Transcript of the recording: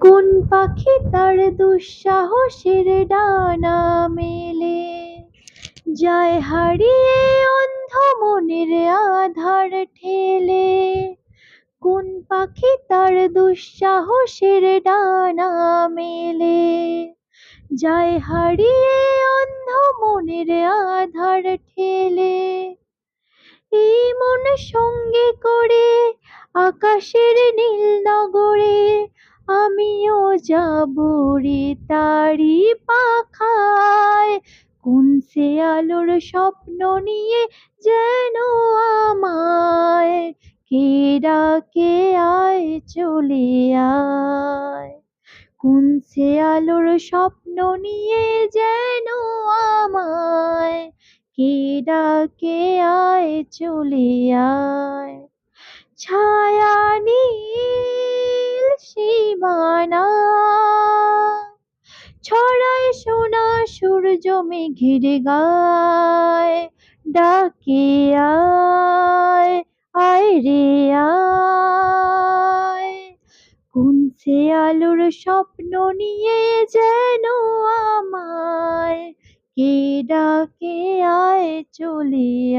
কোন পাখি তার দুঃসাহসের ডানা মেলে? যায় হারিয়ে অন্ধ মনের আধার ঠেলে। কোন পাখি তার দুঃসাহসের ডানা মেলে? যায় হারিয়ে অন্ধ মনের আধার ঠেলে। এই মন সঙ্গে করে আকাশের নীল নগরে আমিও যাব রে তারি পাখায়। কোন সে আলোর স্বপ্ন নিয়ে যেন আমায়? কে ডাকে আয় চলে আয়। কোন সে আলোর স্বপ্ন নিয়ে যেন আমায়? কে ডাকে আয় চলে আয়। ছায়া সীমানা ছড়ায় সোনা, সূর্য মেঘের গায়। ডাকে আয় আয় রে আয়। আলোর স্বপ্ন নিয়ে যেন আমায়? কে ডাকে আয়, চলে